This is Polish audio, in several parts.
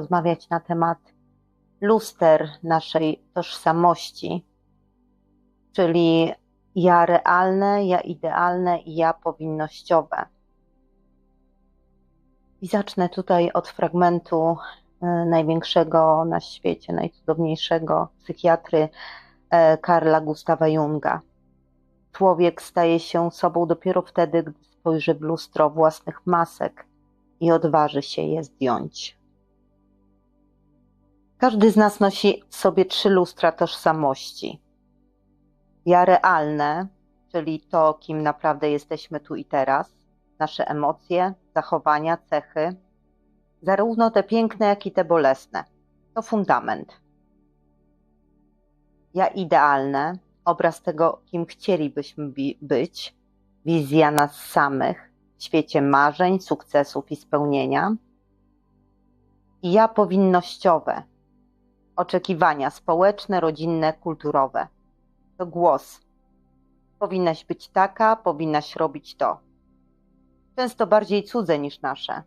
rozmawiać na temat luster naszej tożsamości, czyli ja realne, ja idealne i ja powinnościowe. I zacznę tutaj od fragmentu e, największego na świecie, najcudowniejszego psychiatry e, Karla Gustawa Junga. Człowiek staje się sobą dopiero wtedy, gdy spojrzy w lustro własnych masek i odważy się je zdjąć. Każdy z nas nosi w sobie trzy lustra tożsamości. Ja realne, czyli to, kim naprawdę jesteśmy tu i teraz, nasze emocje, zachowania, cechy, zarówno te piękne, jak i te bolesne. To fundament. Ja idealne, obraz tego, kim chcielibyśmy być, wizja nas samych w świecie marzeń, sukcesów i spełnienia. I ja powinnościowe, oczekiwania społeczne, rodzinne, kulturowe. To głos. Powinnaś być taka, powinnaś robić to. Często bardziej cudze niż nasze.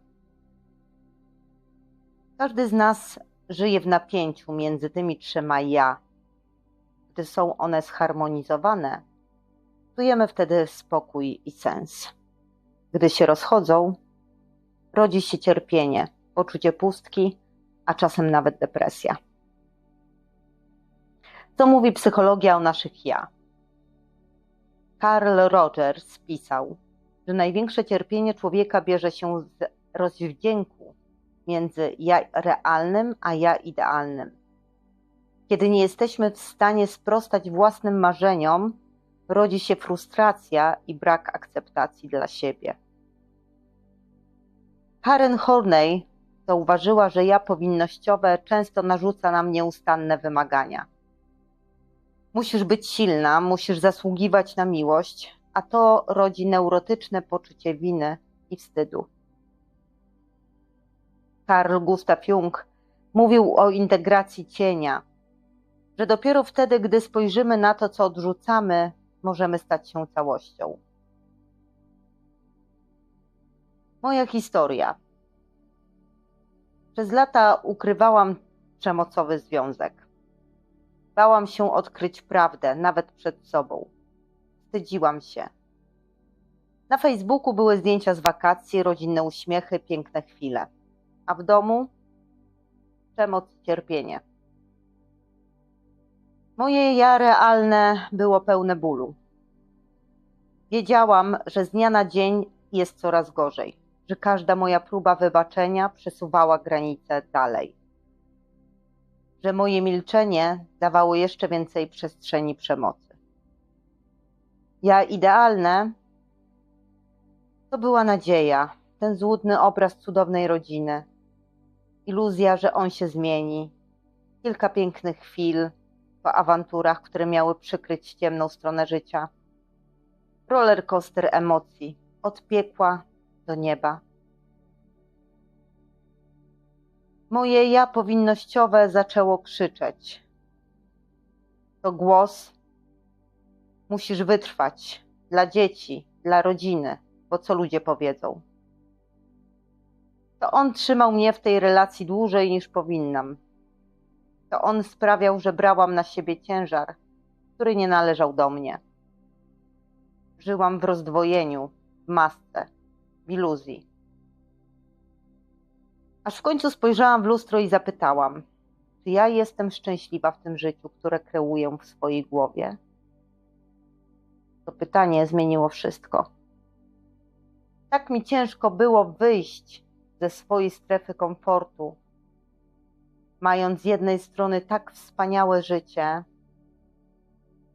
Każdy z nas żyje w napięciu między tymi trzema ja. Gdy są one zharmonizowane, czujemy wtedy spokój i sens. Gdy się rozchodzą, rodzi się cierpienie, poczucie pustki, a czasem nawet depresja. Co mówi psychologia o naszych ja? Carl Rogers pisał, że największe cierpienie człowieka bierze się z rozwdzięku między ja realnym a ja idealnym. Kiedy nie jesteśmy w stanie sprostać własnym marzeniom, rodzi się frustracja i brak akceptacji dla siebie. Karen Horney zauważyła, że ja powinnościowe często narzuca nam nieustanne wymagania. Musisz być silna, musisz zasługiwać na miłość, a to rodzi neurotyczne poczucie winy i wstydu. Carl Gustav Jung mówił o integracji cienia, że dopiero wtedy, gdy spojrzymy na to, co odrzucamy, możemy stać się całością. Moja historia. Przez lata ukrywałam przemocowy związek. Bałam się odkryć prawdę, nawet przed sobą. Wstydziłam się. Na Facebooku były zdjęcia z wakacji, rodzinne uśmiechy, piękne chwile. A w domu przemoc cierpienie. Moje ja realne było pełne bólu. Wiedziałam, że z dnia na dzień jest coraz gorzej, że każda moja próba wybaczenia przesuwała granice dalej że moje milczenie dawało jeszcze więcej przestrzeni przemocy. Ja idealne to była nadzieja, ten złudny obraz cudownej rodziny, iluzja, że on się zmieni, kilka pięknych chwil po awanturach, które miały przykryć ciemną stronę życia, roller coaster emocji od piekła do nieba. Moje ja powinnościowe zaczęło krzyczeć. To głos. Musisz wytrwać dla dzieci, dla rodziny, bo co ludzie powiedzą. To on trzymał mnie w tej relacji dłużej niż powinnam. To on sprawiał, że brałam na siebie ciężar, który nie należał do mnie. Żyłam w rozdwojeniu, w masce, w iluzji. Aż w końcu spojrzałam w lustro i zapytałam, czy ja jestem szczęśliwa w tym życiu, które kreuję w swojej głowie? To pytanie zmieniło wszystko. Tak mi ciężko było wyjść ze swojej strefy komfortu, mając z jednej strony tak wspaniałe życie,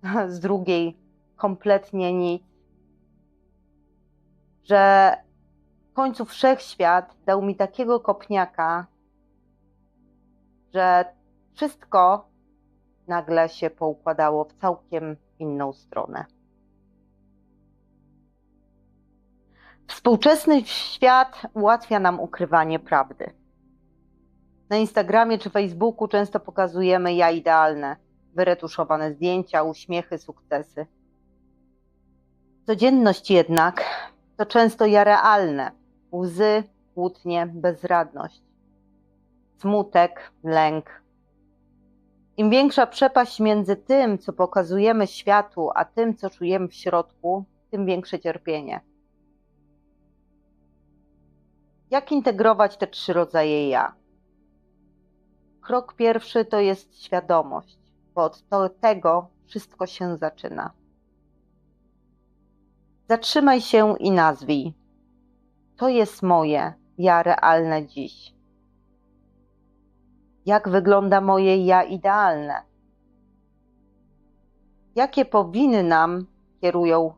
z drugiej kompletnie nic, że końcu wszechświat dał mi takiego kopniaka, że wszystko nagle się poukładało w całkiem inną stronę. Współczesny świat ułatwia nam ukrywanie prawdy. Na Instagramie czy Facebooku często pokazujemy ja idealne, wyretuszowane zdjęcia, uśmiechy, sukcesy. Codzienność jednak to często ja realne, łzy, kłótnie, bezradność. smutek, lęk. Im większa przepaść między tym, co pokazujemy światu, a tym, co czujemy w środku, tym większe cierpienie. Jak integrować te trzy rodzaje ja? Krok pierwszy to jest świadomość, bo od tego wszystko się zaczyna. Zatrzymaj się i nazwij. To jest moje ja realne dziś. Jak wygląda moje ja idealne? Jakie powiny nam kierują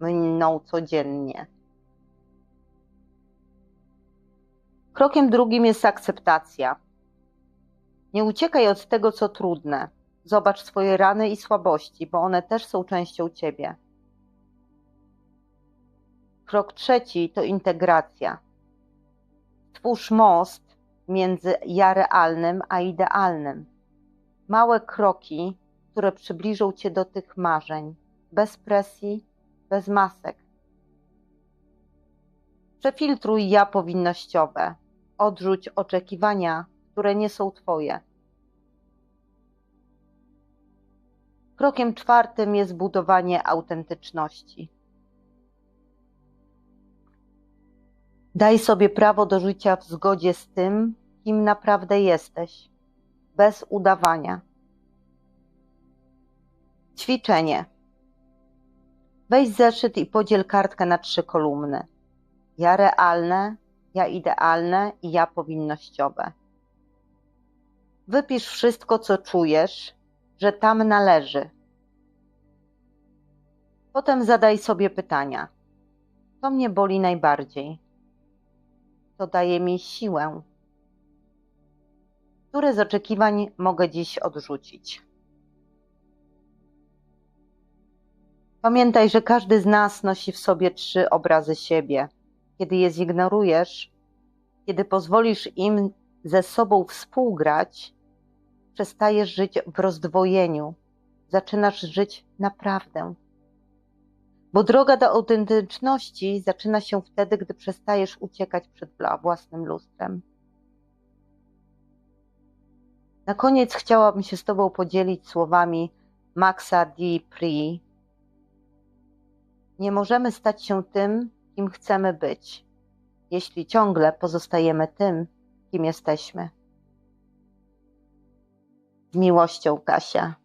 mną codziennie? Krokiem drugim jest akceptacja. Nie uciekaj od tego, co trudne. Zobacz swoje rany i słabości, bo one też są częścią ciebie. Krok trzeci to integracja. Twórz most między ja realnym a idealnym. Małe kroki, które przybliżą cię do tych marzeń, bez presji, bez masek. Przefiltruj ja powinnościowe. Odrzuć oczekiwania, które nie są twoje. Krokiem czwartym jest budowanie autentyczności. Daj sobie prawo do życia w zgodzie z tym, kim naprawdę jesteś, bez udawania. Ćwiczenie. Weź zeszyt i podziel kartkę na trzy kolumny. Ja realne, ja idealne i ja powinnościowe. Wypisz wszystko, co czujesz, że tam należy. Potem zadaj sobie pytania. Co mnie boli najbardziej? To daje mi siłę. Które z oczekiwań mogę dziś odrzucić? Pamiętaj, że każdy z nas nosi w sobie trzy obrazy siebie. Kiedy je zignorujesz, kiedy pozwolisz im ze sobą współgrać, przestajesz żyć w rozdwojeniu, zaczynasz żyć naprawdę. Bo droga do autentyczności zaczyna się wtedy, gdy przestajesz uciekać przed własnym lustrem. Na koniec chciałabym się z Tobą podzielić słowami Maxa D. Pree. Nie możemy stać się tym, kim chcemy być, jeśli ciągle pozostajemy tym, kim jesteśmy. Z miłością, Kasia.